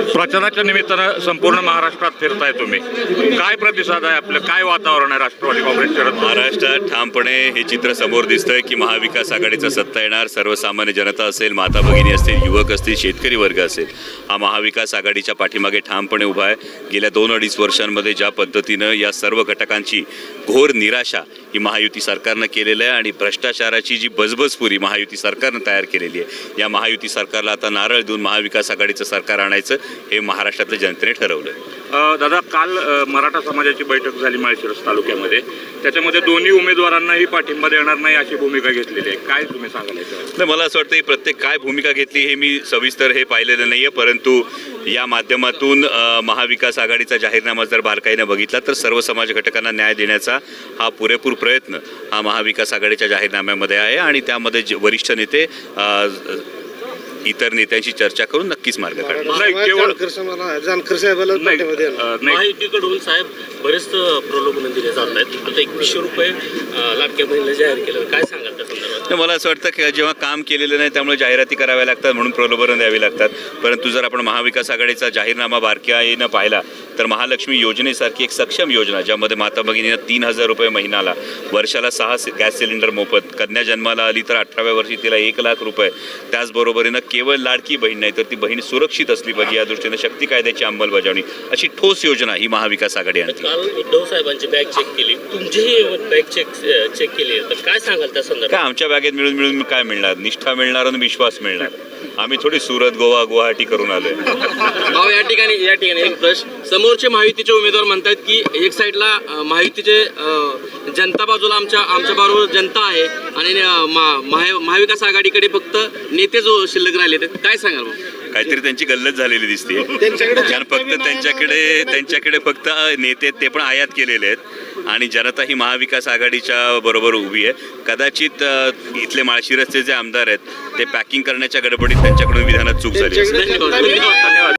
प्रचाराच्या निमित्तानं संपूर्ण महाराष्ट्रात फिरताय तुम्ही. काय प्रतिसाद आहे आपलं? काय वातावरण आहे राष्ट्रवादी काँग्रेसच्या महाराष्ट्रात ठामपणे हे चित्र समोर दिसतंय की महाविकास आघाडीचा सत्ता येणार सर्वसामान्य जनता असेल माता भगिनी असतील युवक असतील शेतकरी वर्ग असेल. हा महाविकास आघाडीच्या पाठीमागे ठामपणे उभा आहे. गेल्या दोन अडीच वर्षांमध्ये ज्या पद्धतीनं या सर्व घटकांची घोर निराशा ही महायुती सरकारनं केलेलं आहे आणि भ्रष्टाचाराची जी बजबजपुरी महायुती सरकारनं तयार केलेली आहे या महायुती सरकारला आता नारळ देऊन महाविकास आघाडीचं सरकार आणायचं हे महाराष्ट्रातल्या जनतेने ठरवलं दादा काल मराठा समाजाची बैठक झाली माळशिरस तालुक्यामध्ये. त्याच्यामध्ये दोन्ही उमेदवारांनाही पाठिंबा देणार नाही अशी भूमिका घेतलेली आहे. काय तुम्ही सांगाल मला असं वाटतं की प्रत्येक काय भूमिका घेतली हे मी सविस्तर हे पाहिलेलं नाही आहे परंतु या माध्यमातून महाविकास आघाडीचा जाहीरनामा जर बारकाईनं बघितला तर सर्व समाज घटकांना न्याय देण्याचा हा पुरेपूर प्रयत्न हा महाविकास आघाडीच्या जाहीरनाम्यामध्ये आहे आणि त्यामध्ये जे वरिष्ठ नेते इतर नेत्यांशी चर्चा करून नक्कीच मार्ग नाही केवळ महायुतीकडून साहेब बरेच प्रलोभन दिले जात आहेत आता एकवीसशे रुपये अं, लाडक्या बहिणीला जाहीर केलं. काय सांगाल त्या संदर्भात? तर मला असं वाटतं की जेव्हा काम केलेलं नाही त्यामुळे जाहिराती कराव्या लागतात म्हणून प्रलोभनं द्यावी लागतात. परंतु जर आपण महाविकास आघाडीचा जाहीरनामा बारकाईनं पाहिला तर महालक्ष्मी योजनेसारखी एक सक्षम योजना ज्यामध्ये माता भगिनींना तीन हजार रुपये महिन्याला वर्षाला सहा गॅस सिलेंडर मोफत कन्या जन्माला आली तर अठराव्या वर्षी तिला एक लाख रुपये. त्याचबरोबरीनं केवळ लाडकी बहीण नाही तर ती बहीण सुरक्षित असली पाहिजे या दृष्टीनं शक्ती कायद्याची अंमलबजावणी अशी ठोस योजना ही महाविकास आघाडी आणते. उद्धव साहेबांची बॅग चेक केली. तुमचीही बॅग चेक चेक केली तर काय सांगाल त्या संदर्भात? काय आमच्या बॅगेत मिळून मिळून काय मिळणार? निष्ठा मिळणार आणि विश्वास मिळणार? आम्ही थोडी सुरत गोवा गुवाहाटी करून आलोय. या ठिकाणी या ठिकाणी एक प्रश्न. समोरचे महायुतीचे उमेदवार म्हणतात की एक साईडला महायुतीचे जनता बाजूला आमच्या आमच्या बरोबर जनता आहे आणि महाविकास आघाडीकडे फक्त नेते जो शिल्लक राहिले तर काय सांगाल? काहीतरी त्यांची गल्लत झालेली दिसते. फक्त त्यांच्याकडे त्यांच्याकडे फक्त नेते ते पण आयात केलेले आहेत. आणि जनता ही महाविकास आघाडीच्या बरोबर उभी आहे. कदाचित इथले माळशिरसचे जे आमदार आहेत ते पॅकिंग करण्याच्या गडबडीत त्यांच्याकडून विधानात चूक झाली धन्यवाद.